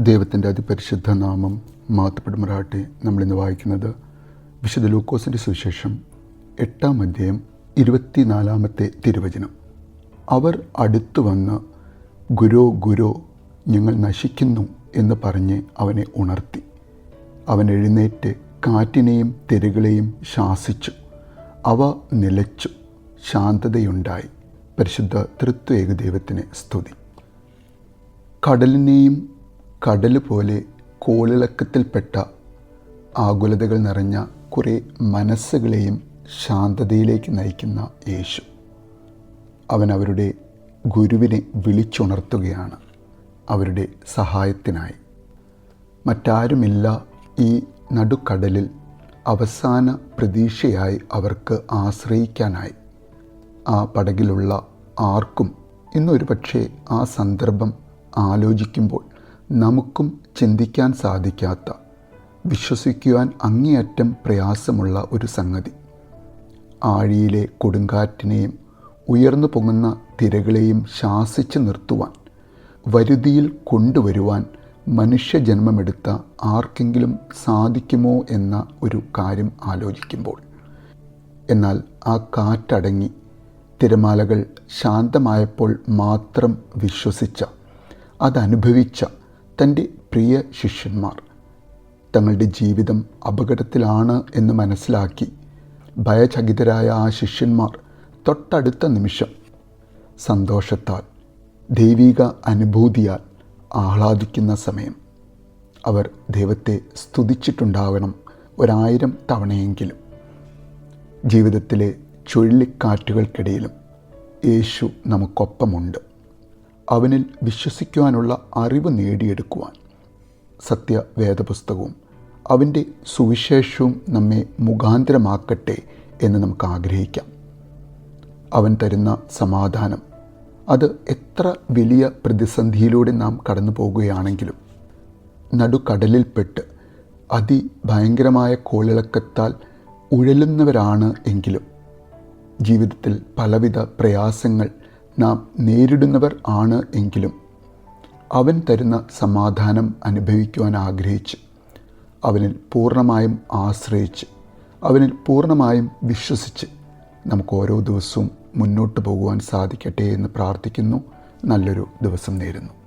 ദൈവത്തിന്റെ അതിപരിശുദ്ധ നാമം മാത്തപ്പെടുമാറാട്ടെ നമ്മളിന്ന് വായിക്കുന്നത് വിശുദ്ധ ലൂക്കോസിന്റെ സുവിശേഷം എട്ടാം അധ്യായം ഇരുപത്തിനാലാമത്തെ തിരുവചനം. അവർ അടുത്തു വന്ന് ഗുരോ ഗുരോ ഞങ്ങൾ നശിക്കുന്നു എന്ന് പറഞ്ഞ് അവനെ ഉണർത്തി. അവൻ എഴുന്നേറ്റ് കാറ്റിനെയും തെരുകളെയും ശാസിച്ചു. അവ നിലച്ചു ശാന്തതയുണ്ടായി. പരിശുദ്ധ തൃത്വേക ദൈവത്തിന് സ്തുതി. കടലിനെയും കടൽ പോലെ കോളിളക്കത്തിൽപ്പെട്ട ആകുലതകൾ നിറഞ്ഞ കുറേ മനസ്സുകളെയും ശാന്തതയിലേക്ക് നയിക്കുന്ന യേശു. അവൻ അവരുടെ ഗുരുവിനെ വിളിച്ചുണർത്തുകയാണ്. അവരുടെ സഹായത്തിനായി. മറ്റാരുമില്ല ഈ നടുക്കടലിൽ അവസാന പ്രതീക്ഷയായി അവർക്ക് ആശ്രയിക്കാനായി. ആ പടകിലുള്ള ആർക്കും ഇന്നൊരു പക്ഷേ ആ സന്ദർഭം ആലോചിക്കുമ്പോൾ നമുക്കും ചിന്തിക്കാൻ സാധിക്കാത്ത വിശ്വസിക്കുവാൻ അങ്ങേയറ്റം പ്രയാസമുള്ള ഒരു സംഗതി. ആഴിയിലെ കൊടുങ്കാറ്റിനെയും ഉയർന്നു പൊങ്ങുന്ന തിരകളെയും ശാസിച്ചു നിർത്തുവാൻ വരുതിയിൽ കൊണ്ടുവരുവാൻ മനുഷ്യജന്മമെടുത്ത ആർക്കെങ്കിലും സാധിക്കുമോ എന്ന ഒരു കാര്യം ആലോചിക്കുമ്പോൾ എന്നാൽ ആ കാറ്റടങ്ങി തിരമാലകൾ ശാന്തമായപ്പോൾ മാത്രം വിശ്വസിച്ച അതനുഭവിച്ച തന്റെ പ്രിയ ശിഷ്യന്മാർ. തങ്ങളുടെ ജീവിതം അപകടത്തിലാണ് എന്ന് മനസ്സിലാക്കി ഭയചകിതരായ ആ ശിഷ്യന്മാർ തൊട്ടടുത്ത നിമിഷം സന്തോഷത്താൽ ദൈവിക അനുഭൂതിയാൽ ആഹ്ലാദിക്കുന്ന സമയം. അവർ ദൈവത്തെ സ്തുതിച്ചിട്ടുണ്ടാവണം ഒരായിരം തവണയെങ്കിലും. ജീവിതത്തിലെ ചുഴലിക്കാറ്റുകൾക്കിടയിലും യേശു നമുക്കൊപ്പമുണ്ട്. അവനിൽ വിശ്വസിക്കുവാനുള്ള അറിവ് നേടിയെടുക്കുവാൻ. സത്യ വേദപുസ്തകവും അവന്റെ സുവിശേഷവും നമ്മെ മുഖാന്തരമാക്കട്ടെ എന്ന് നമുക്ക് ആഗ്രഹിക്കാം. അവൻ തരുന്ന സമാധാനം അത് എത്ര വലിയ പ്രതിസന്ധിയിലൂടെ നാം കടന്നു പോകുകയാണെങ്കിലും നടുക്കടലിൽപ്പെട്ട് അതിഭയങ്കരമായ കോളിളക്കത്താൽ ഉഴലുന്നവരാണ് എങ്കിലും ജീവിതത്തിൽ പലവിധ പ്രയാസങ്ങൾ നാം നേരിടുന്നവർ ആണ് എങ്കിലും അവൻ തരുന്ന സമാധാനം അനുഭവിക്കുവാൻ ആഗ്രഹിച്ച് അവനിൽ പൂർണമായും ആശ്രയിച്ച് അവനിൽ പൂർണമായും വിശ്വസിച്ച് നമുക്ക് ഓരോ ദിവസവും മുന്നോട്ട് പോകുവാൻ സാധിക്കട്ടെ എന്ന് പ്രാർത്ഥിക്കുന്നു. നല്ലൊരു ദിവസം നേരുന്നു.